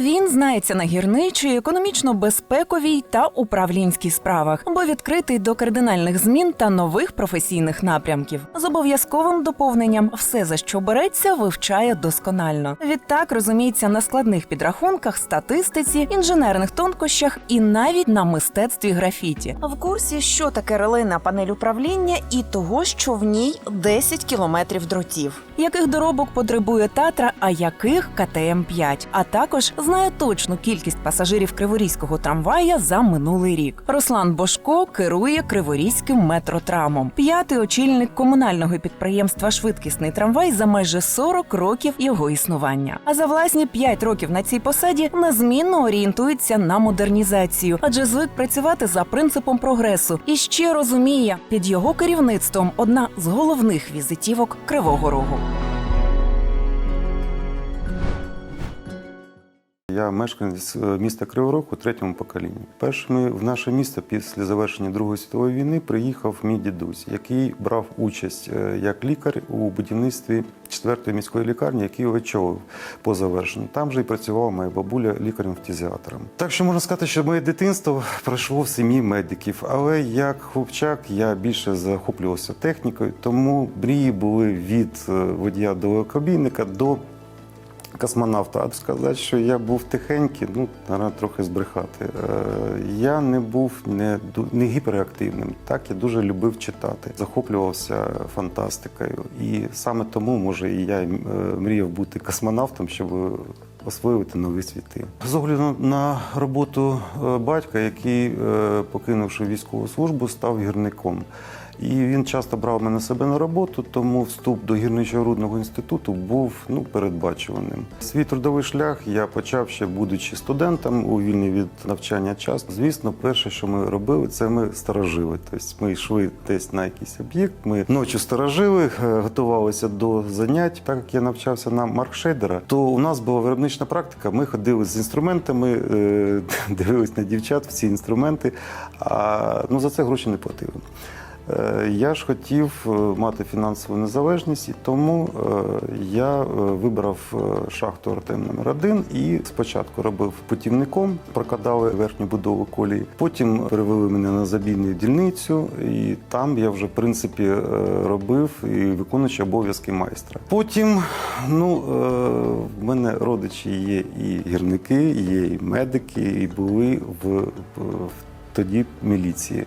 Він знається на гірничій, економічно-безпековій та управлінській справах, бо відкритий до кардинальних змін та нових професійних напрямків. З обов'язковим доповненням все за що береться, вивчає досконально. Відтак розуміється на складних підрахунках, статистиці, інженерних тонкощах і навіть на мистецтві графіті. В курсі, що таке релейна панель управління, і того, що в ній 10 кілометрів дротів, яких доробок потребує Татра, а яких КТМ 5 а також знає точну кількість пасажирів криворізького трамвая за минулий рік. Руслан Бошко керує криворізьким метротрамом. П'ятий очільник комунального підприємства Швидкісний трамвай за майже 40 років його існування. А за власні 5 років на цій посаді незмінно орієнтується на модернізацію, адже звик працювати за принципом прогресу і ще розуміє, під його керівництвом одна з головних візитівок Кривого Рогу. Я мешканець е, міста Кривий у третьому поколінні. Першими в наше місто після завершення Другої світової війни приїхав мій дідусь, який брав участь е, як лікар у будівництві четвертої міської лікарні, який очолив по завершенню. Там же і працювала моя бабуля лікарем-фтизіатором. Так що можна сказати, що моє дитинство пройшло в сім'ї медиків. Але як хлопчак я більше захоплювався технікою, тому мрії були від е, водія далекобійника до космонавта. А сказати, що я був тихенький, ну треба трохи збрехати. Е, Я не був не, не гіперактивним. Так, я дуже любив читати, захоплювався фантастикою. І саме тому, може, і я е, мріяв бути космонавтом, щоб освоювати нові світи. З огляду на роботу е, батька, який, покинувши військову службу, став гірником. І він часто брав мене себе на роботу, тому вступ до гірничо-рудного інституту був ну, передбачуваним. Свій трудовий шлях я почав ще будучи студентом у вільний від навчання час. Звісно, перше, що ми робили, це ми сторожили. Тобто ми йшли десь на якийсь об'єкт. Ми ночі сторожили, е, готувалися до занять. Так як я навчався на маркшейдера, то у нас була виробнична практика. Ми ходили з інструментами, е, дивились на дівчат в ці інструменти. А ну за це гроші не платили. Е, Я ж хотів е, мати фінансову незалежність, і тому е, я вибрав шахту Артем номер 1 і спочатку робив путівником, прокладали верхню будову колії. Потім перевели мене на забійну дільницю, і там я вже в принципі робив і виконуючи обов'язки майстра. Потім, ну в мене родичі є і гірники, є і медики, і були в, в тоді міліції.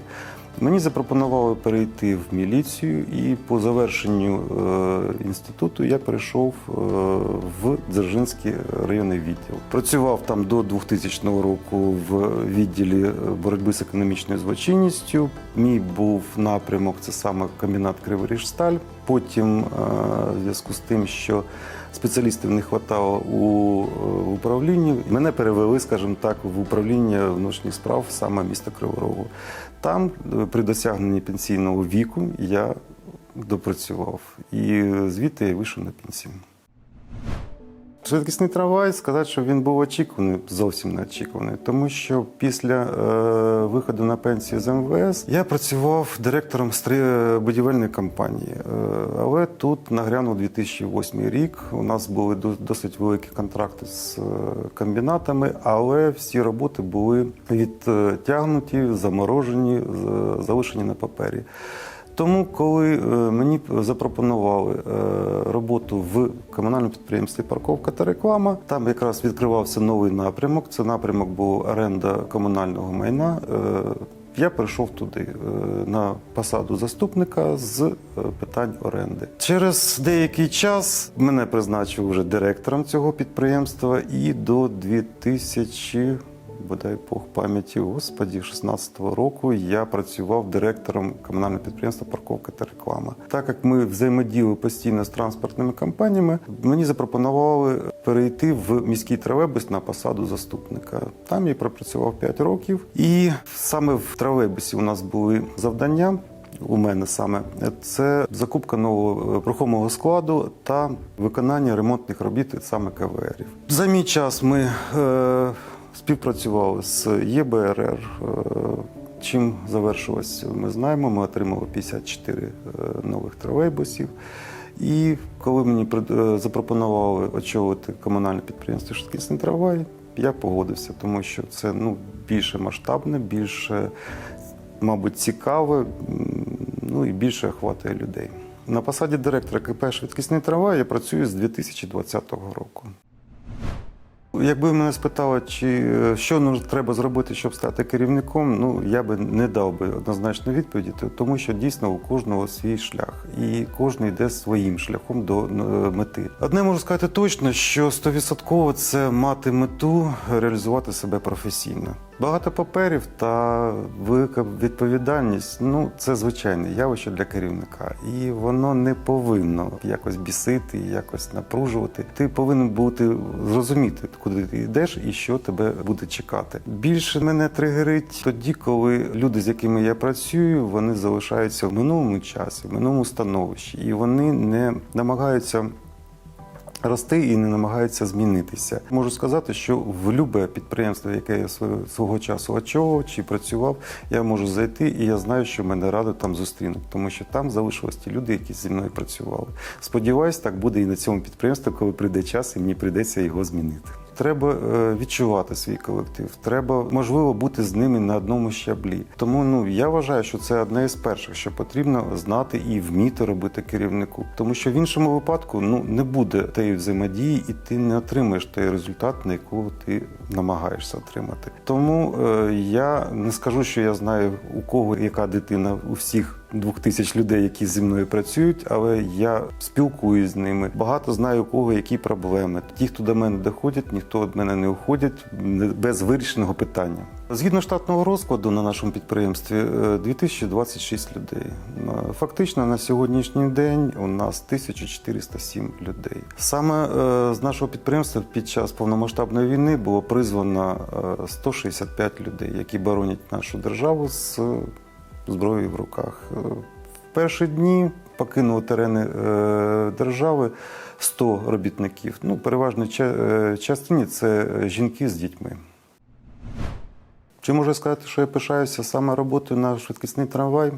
Мені запропонували перейти в міліцію, і по завершенню е, інституту я перейшов е, в Дзержинський районний відділ. Працював там до 2000 року в відділі боротьби з економічною злочинністю. Мій був напрямок це саме комбінат Криворіжсталь. Потім, е, в зв'язку з тим, що спеціалістів не вистачало у е, управлінні, мене перевели, скажімо так, в управління внутрішніх справ саме міста Криворогу. Там е, при досягненні пенсійного віку я допрацював і звідти я вийшов на пенсію. Швидкісний трамвай сказати, що він був очікуваний, зовсім не очікуваний, тому що після е, виходу на пенсію з МВС я працював директором будівельної компанії. Е, але тут нагрянув 2008 рік. У нас були досить великі контракти з е, комбінатами, але всі роботи були відтягнуті, заморожені, залишені на папері. Тому, коли е, мені запропонували е, роботу в комунальному підприємстві Парковка та реклама, там якраз відкривався новий напрямок. Це напрямок був оренда комунального майна. Е, Я прийшов туди е, на посаду заступника з е, питань оренди. Через деякий час мене призначив вже директором цього підприємства, і до 2000 бодай Бог пам'яті, господі, 16-го року я працював директором комунального підприємства Парковка та реклама. Так як ми взаємодіяли постійно з транспортними компаніями, мені запропонували перейти в міський тролейбус на посаду заступника. Там я пропрацював 5 років, і саме в тролейбусі у нас були завдання. У мене саме це закупка нового е, рухомого складу та виконання ремонтних робіт саме КВРів. За мій час ми е, співпрацювали з ЄБРР. Е, чим завершилось, ми знаємо. Ми отримали 54 е, нових тролейбусів. І коли мені е, запропонували очолити комунальне підприємство «Швидкісний трамвай», я погодився, тому що це ну, більше масштабне, більше, мабуть, цікаве, ну і більше охватує людей. На посаді директора КП «Швидкісний трамвай» я працюю з 2020 року. Якби мене спитали, чи е, що ну, треба зробити, щоб стати керівником, ну я би не дав би однозначно відповіді, тому що дійсно у кожного свій шлях, і кожен йде своїм шляхом до е, мети. Одне можу сказати точно, що 100% це мати мету реалізувати себе професійно. Багато паперів та велика відповідальність ну це звичайне явище для керівника, і воно не повинно якось бісити, якось напружувати. Ти повинен бути зрозуміти, куди ти йдеш і що тебе буде чекати. Більше мене тригерить тоді, коли люди, з якими я працюю, вони залишаються в минулому часі, в минулому становищі, і вони не намагаються рости і не намагаються змінитися. Можу сказати, що в любе підприємство, яке я свого, часу очолював чи працював, я можу зайти, і я знаю, що мене радо там зустрінуть, тому що там залишились ті люди, які зі мною працювали. Сподіваюсь, так буде і на цьому підприємстві, коли прийде час, і мені прийдеться його змінити. Треба е, відчувати свій колектив. Треба можливо бути з ними на одному щаблі. Тому ну я вважаю, що це одне із перших, що потрібно знати і вміти робити керівнику. Тому що в іншому випадку ну не буде тієї взаємодії, і ти не отримаєш той результат, на якого ти намагаєшся отримати. Тому е, я не скажу, що я знаю у кого яка дитина у всіх. Двох тисяч людей, які зі мною працюють, але я спілкуюсь з ними. Багато знаю у кого які проблеми. Ті, хто до мене доходять, ніхто від мене не уходять без вирішеного питання. Згідно штатного розкладу на нашому підприємстві е, 2026 людей. Е, Фактично на сьогоднішній день у нас 1407 людей. Саме е, з нашого підприємства під час повномасштабної війни було призвано е, 165 людей, які боронять нашу державу з е, зброєю в руках. Е, В перші дні покинуло терени е, держави 100 робітників. Ну, переважно частині це жінки з дітьми. Чи можу сказати, що я пишаюся саме роботою на швидкісний трамвай?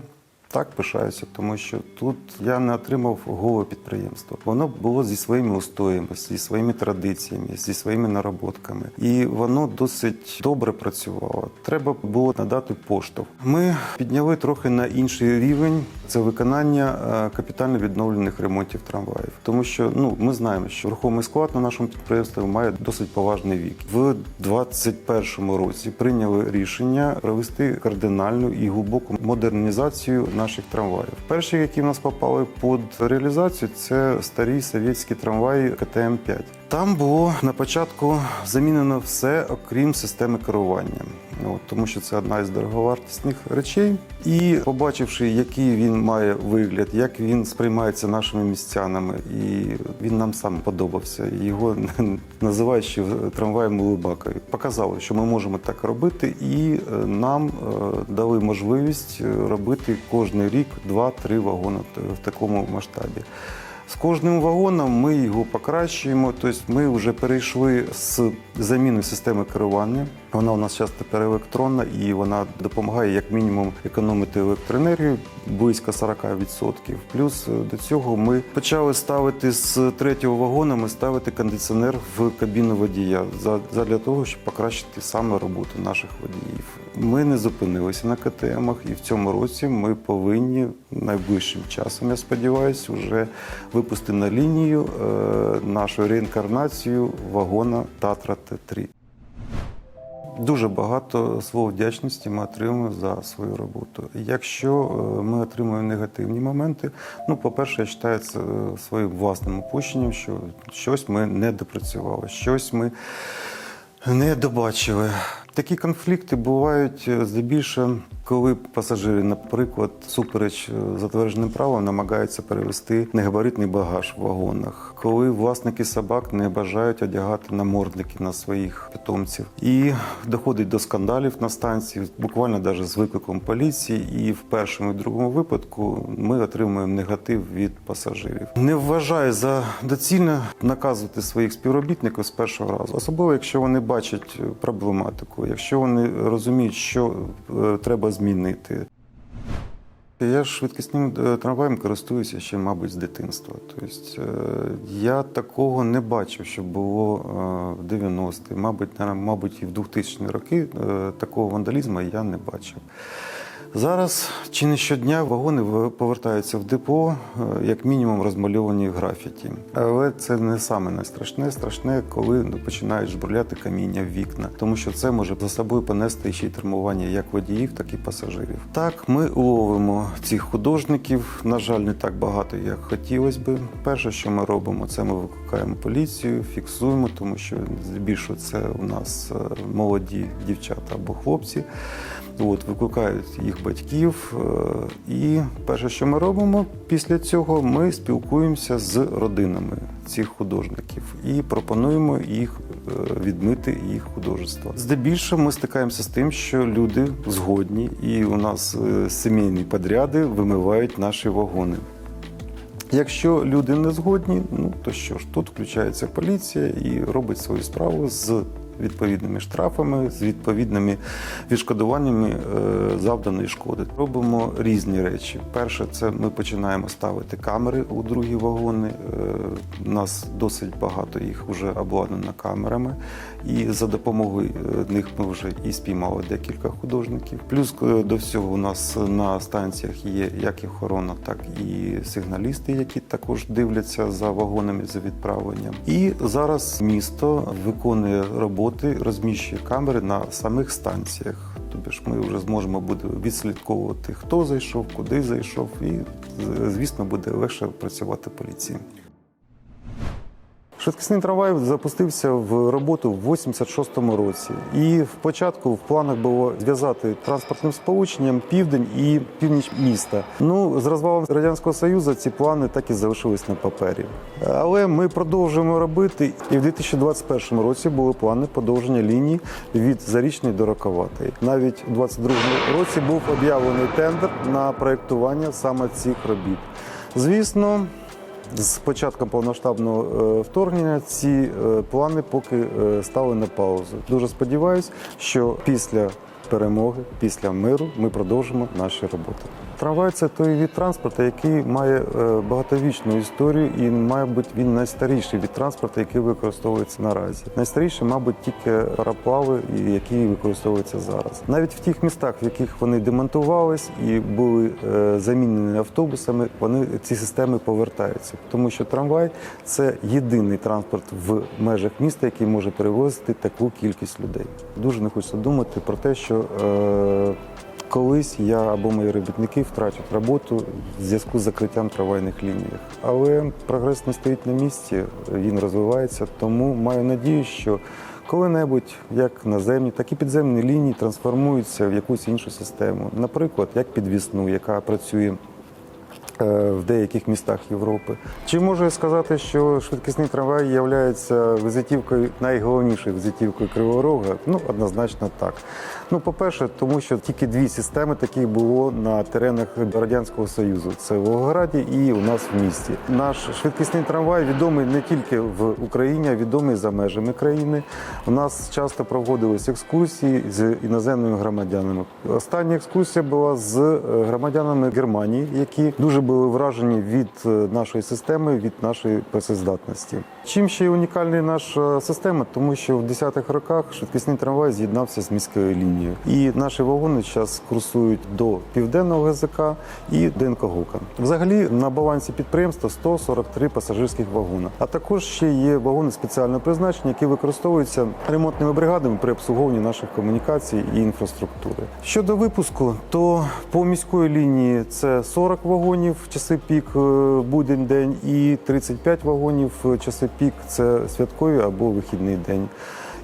Так, пишаюся, тому що тут я не отримав голе підприємство. Воно було зі своїми устоями, зі своїми традиціями, зі своїми нароботками. І воно досить добре працювало. Треба було надати поштовх. Ми підняли трохи на інший рівень. Це виконання е, капітально відновлених ремонтів трамваїв. Тому що ну ми знаємо, що рухомий склад на нашому підприємстві має досить поважний вік. В 2021 році прийняли рішення провести кардинальну і глибоку модернізацію наших трамваїв. Перші, які в нас попали під реалізацію, це старі совєтські трамваї КТМ 5 Там було на початку замінено все, окрім системи керування. Ну, тому що це одна із дороговартісних речей. І побачивши, який він має вигляд, як він сприймається нашими містянами, і він нам сам подобався. Його називають ще трамваєм Улибакові. Показали, що ми можемо так робити, і е, нам е, дали можливість е, робити кожен рік 2-3 вагони в такому масштабі. З кожним вагоном ми його покращуємо. Тобто ми вже перейшли з заміни системи керування. Вона у нас зараз тепер електронна і вона допомагає як мінімум економити електроенергію близько 40%. Плюс е, до цього ми почали ставити з третього вагона, ми ставити кондиціонер в кабіну водія задля того, щоб покращити саме роботу наших водіїв. Ми не зупинилися на КТМах, і в цьому році ми повинні найближчим часом, я сподіваюся, вже випустити на лінію е, нашу реінкарнацію вагона Татра Т3. Дуже багато слов вдячності ми отримуємо за свою роботу. Якщо е, ми отримуємо негативні моменти, ну, по-перше, я вважаю це е, своїм власним упущенням, що щось ми не допрацювали, щось ми не добачили. Такі конфлікти бувають здебільшого, коли пасажири, наприклад, супереч е, затвердженим правилам, намагаються перевести негабаритний багаж в вагонах, коли власники собак не бажають одягати намордники на своїх питомців, і доходить до скандалів на станції, буквально навіть з викликом поліції. І в першому і другому випадку ми отримуємо негатив від пасажирів. Не вважаю за доцільне наказувати своїх співробітників з першого разу, особливо якщо вони бачать е, проблематику, якщо вони розуміють, що е, треба змінити. Я швидкісним е, трамваєм користуюся ще, мабуть, з дитинства. Тобто е, я такого не бачив, що було е, в 90-ті, мабуть, мабуть, і в 2000-ні роки е, такого вандалізму я не бачив. Зараз чи не щодня вагони повертаються в депо, е, як мінімум розмальовані в графіті. Але це не саме найстрашне. Страшне, коли починають жбурляти каміння в вікна, тому що це може за собою понести ще й травмування як водіїв, так і пасажирів. Так, ми ловимо цих художників. На жаль, не так багато, як хотілося би. Перше, що ми робимо, це ми викликаємо поліцію, фіксуємо, тому що здебільшого це у нас е, молоді дівчата або хлопці. От, викликають їх батьків. е, І перше, що ми робимо після цього, ми спілкуємося з родинами цих художників і пропонуємо їх е, відмити їх художество. Здебільшого ми стикаємося з тим, що люди згодні, і у нас е, сімейні подряди вимивають наші вагони. Якщо люди не згодні, ну то що ж, тут включається поліція і робить свою справу з відповідними штрафами, з відповідними відшкодуваннями е, завданої шкоди. Робимо різні речі. Перше, це ми починаємо ставити камери у другі вагони. Е, У нас досить багато їх вже обладнано камерами, і за допомогою е, них ми вже і спіймали декілька художників. Плюс е, до всього у нас на станціях є як і охорона, так і сигналісти, які також дивляться за вагонами за відправленням. І зараз місто виконує роботи, розміщує камери на самих станціях. Тобто ж ми вже зможемо буде відслідковувати, хто зайшов, куди зайшов, і звісно буде легше працювати поліції. Швидкісний трамвай запустився в роботу в 86-му році. І в початку в планах було зв'язати транспортним сполученням південь і північ міста. Ну, з розвалом Радянського Союзу ці плани так і залишились на папері. Але ми продовжуємо робити. І в 2021 році були плани подовження лінії від Зарічної до Роковатої. Навіть у 2022 році був об'явлений тендер на проєктування саме цих робіт. Звісно, з початком повноштабного е, вторгнення ці е, плани поки е, стали на паузу. Дуже сподіваюся, що після перемоги, після миру ми продовжимо наші роботи. Трамвай це той від транспорту, який має е, багатовічну історію, і, мабуть, він найстаріший від транспорту, який використовується наразі. Найстаріший, мабуть, тільки пароплави, і які використовуються зараз. Навіть в тих містах, в яких вони демонтувались і були е, замінені автобусами, вони ці системи повертаються, тому що трамвай це єдиний транспорт в межах міста, який може перевозити таку кількість людей. Дуже не хочеться думати про те, що е, колись я або мої робітники втратять роботу в зв'язку з закриттям трамвайних ліній. Але прогрес не стоїть на місці, він розвивається, тому маю надію, що коли-небудь як наземні, так і підземні лінії трансформуються в якусь іншу систему, наприклад, як підвісну, яка працює в деяких містах Європи. Чи можу сказати, що швидкісний трамвай є візитівкою, найголовнішою візитівкою Кривого Рога? Ну, однозначно так. Ну, по-перше, тому що тільки дві системи таких було на теренах Радянського Союзу. Це в Волгограді і у нас в місті. Наш швидкісний трамвай відомий не тільки в Україні, а відомий за межами країни. У нас часто проводились екскурсії з іноземними громадянами. Остання екскурсія була з е, громадянами Германії, які дуже були вражені від е, нашої системи, від нашої працездатності. Чим ще унікальна наша система, тому що в 10-х роках швидкісний трамвай з'єднався з міською лінією. І наші вагони зараз курсують до південного ГЗК і до НКГУКа. Взагалі на балансі підприємства 143 пасажирських вагона. А також ще є вагони спеціального призначення, які використовуються ремонтними бригадами при обслуговуванні наших комунікацій і інфраструктури. Щодо випуску, то по міської лінії це 40 вагонів в часи пік е, будень день і 35 вагонів в часи пік це святковий або вихідний день.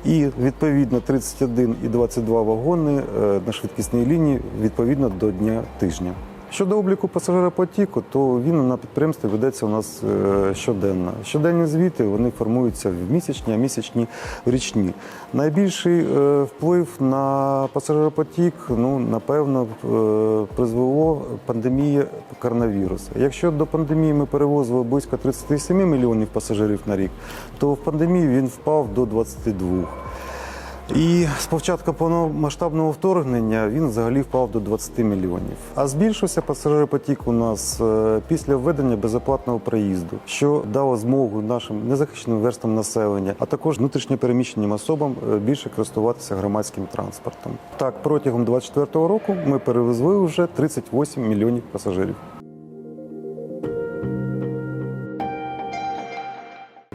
І відповідно 31 і 22 вагони е, на швидкісній лінії відповідно до дня тижня. Щодо обліку пасажиропотіку, то він на підприємстві ведеться у нас е, щоденно. Щоденні звіти вони формуються в місячні, а місячні в річні. Найбільший е, вплив на пасажиропотік, ну напевно, е, призвело пандемія коронавірусу. Якщо до пандемії ми перевозили близько 37 мільйонів пасажирів на рік, то в пандемії він впав до 22. І з початку повномасштабного вторгнення він взагалі впав до 20 мільйонів. А збільшився пасажиропотік у нас е, після введення безоплатного проїзду, що дало змогу нашим незахищеним верстам населення, а також внутрішньопереміщеним особам е, більше користуватися громадським транспортом. Так, протягом 2024 року ми перевезли вже 38 мільйонів пасажирів.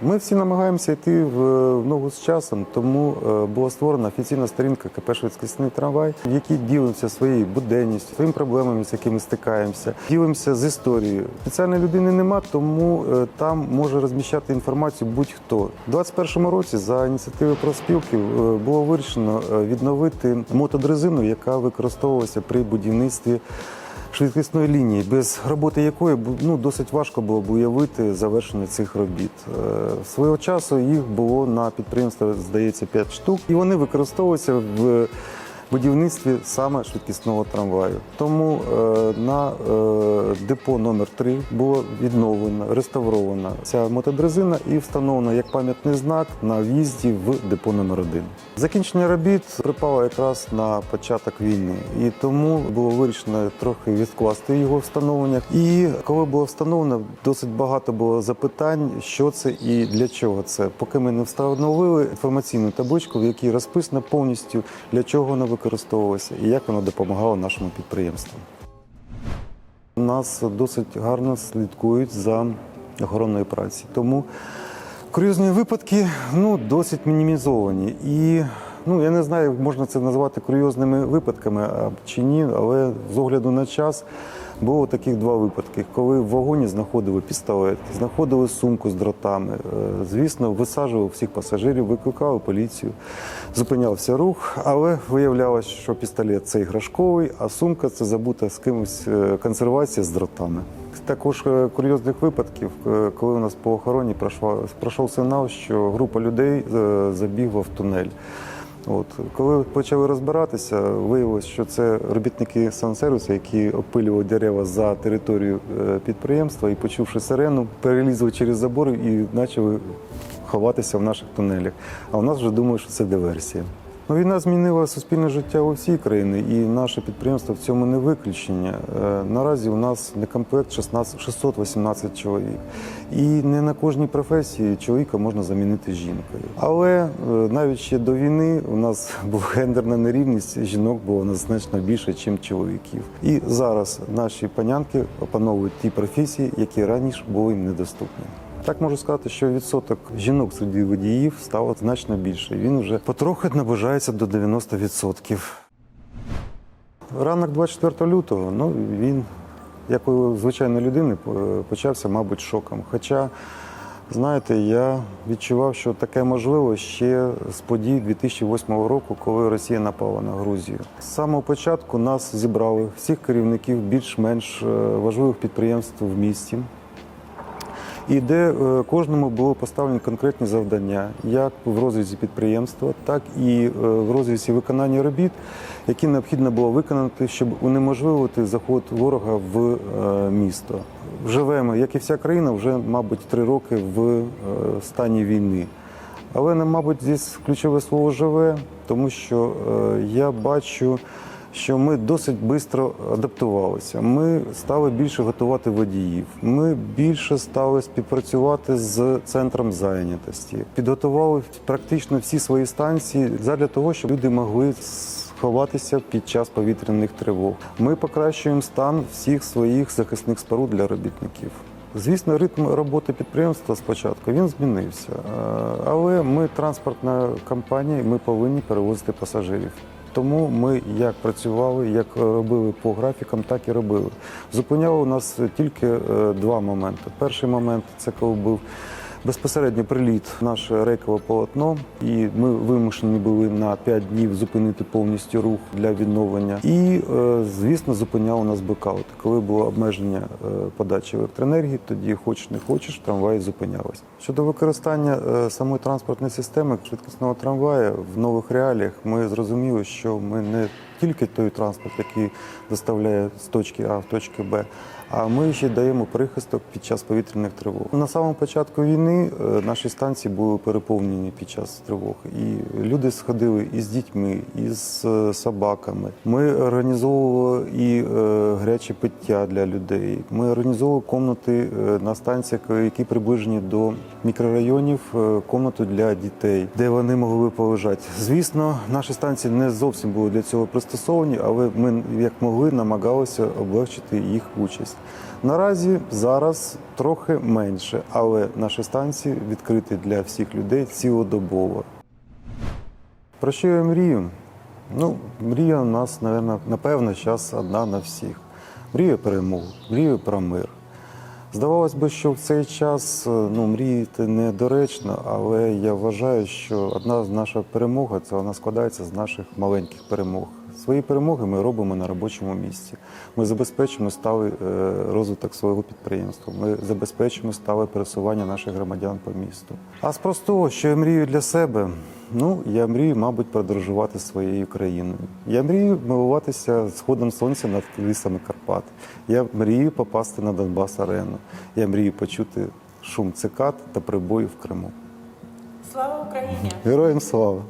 Ми всі намагаємося йти в ногу з часом, тому е, була створена офіційна сторінка КП «Швидкісний трамвай, в якій ділимося своєю буденністю, своїми проблемами, з якими стикаємося, ділимося з історією. Спеціальної людини нема, тому е, там може розміщати інформацію будь-хто. У 2021 році за ініціативи профспілки е, було вирішено відновити мотодрезину, яка використовувалася при будівництві швидкісної лінії, без роботи якої ну, досить важко було б уявити завершення цих робіт. Е, Свого часу їх було на підприємстві, здається, 5 штук, і вони використовуються в будівництві саме швидкісного трамваю. Тому е, на е, депо номер 3 було відновлено, реставрована ця мотодрезина і встановлена як пам'ятний знак на в'їзді в депо номер 1 Закінчення робіт припало якраз на початок війни, і тому було вирішено трохи відкласти його встановлення. І коли було встановлено, досить багато було запитань, що це і для чого це. Поки ми не встановили інформаційну табличку, в якій розписано повністю для чого воно використовувалося і як воно допомагало нашому підприємству. Нас досить гарно слідкують за охоронною праці. Тому курйозні випадки ну, досить мінімізовані. І ну, я не знаю, можна це назвати курйозними випадками чи ні, але з огляду на час було таких два випадки, коли в вагоні знаходили пістолет, знаходили сумку з дротами. Е, Звісно, висаджували всіх пасажирів, викликали поліцію, зупинявся рух, але виявлялося, що пістолет це іграшковий, а сумка це забута з кимось е, консервація з дротами. Також е, курйозних випадків, коли у нас по охороні пройшов сигнал, що група людей забігла в тунель. От коли почали розбиратися, виявилось, що це робітники сансервісу, які опилювали дерева за територію е, підприємства і, почувши сирену, перелізли через забори і почали ховатися в наших тунелях. А у нас вже думають, що це диверсія. Ну, війна змінила суспільне життя у всій країні, і наше підприємство в цьому не виключення. Е, Наразі у нас некомплект 16, 618 чоловік. І не на кожній професії чоловіка можна замінити жінкою. Але е, навіть ще до війни у нас була гендерна нерівність, жінок було значно більше, ніж чоловіків. І зараз наші панянки опановують ті професії, які раніше були їм недоступні. Так можу сказати, що відсоток жінок серед водіїв стало значно більше. Він вже потрохи наближається до 90%. Ранок 24 лютого, ну він, як у звичайної людини, почався, мабуть, шоком. Хоча, знаєте, я відчував, що таке можливо ще з подій 2008 року, коли Росія напала на Грузію. З самого початку нас зібрали всіх керівників більш-менш е, важливих підприємств в місті і де е, кожному було поставлені конкретні завдання, як в розрізі підприємства, так і е, в розрізі виконання робіт, які необхідно було виконати, щоб унеможливити заход ворога в е, місто. Живемо, як і вся країна, вже, мабуть, три роки в стані війни. Але, мабуть, здесь ключове слово живе, тому що я бачу, що ми досить швидко адаптувалися. Ми стали більше готувати водіїв. Ми більше стали співпрацювати з центром зайнятості. Підготували практично всі свої станції для того, щоб люди могли сховатися під час повітряних тривог. Ми покращуємо стан всіх своїх захисних споруд для робітників. Звісно, ритм роботи підприємства спочатку він змінився, але ми транспортна компанія, ми повинні перевозити пасажирів. Тому ми як працювали, як робили по графікам, так і робили. Зупиняли у нас тільки е, два моменти. Перший момент це коли був безпосередньо приліт наше рейкове полотно, і ми вимушені були на 5 днів зупинити повністю рух для відновлення. І, е, звісно, зупиняли нас блекаути. Коли було обмеження е, подачі електроенергії, тоді хоч не хочеш, трамваї зупинялись. Щодо використання е, самої транспортної системи швидкісного трамвая в нових реаліях, ми зрозуміли, що ми не тільки той транспорт, який доставляє з точки А в точку Б, а ми ще даємо прихисток під час повітряних тривог. На самому початку війни е, наші станції були переповнені під час тривог. І люди сходили і з дітьми, і з е, собаками. Ми організовували і е, гаряче пиття для людей. Ми організовували комнати на станціях, які приближені до мікрорайонів, комнату для дітей, де вони могли полежати. Звісно, наші станції не зовсім були для цього пристосовані, але ми як могли намагалися облегчити їх участь. Наразі зараз трохи менше, але наші станції відкриті для всіх людей цілодобово. Про що я мрію? Ну, мрія у нас, напевно, зараз одна на всіх. Мрію перемогу, мрію про мир. Здавалось би, що в цей час е, ну, мріяти недоречно, але я вважаю, що одна наша перемога це вона складається з наших маленьких перемог. Свої перемоги ми робимо на робочому місці. Ми забезпечимо сталий е, розвиток свого підприємства. Ми забезпечимо стале пересування наших громадян по місту. А з простого, що я мрію для себе, ну я мрію, мабуть, подорожувати своєю країною. Я мрію милуватися сходом сонця над лісами Карпат. Я мрію попасти на Донбас арену. Я мрію почути шум цикад та прибою в Криму. Слава Україні! Героям слава!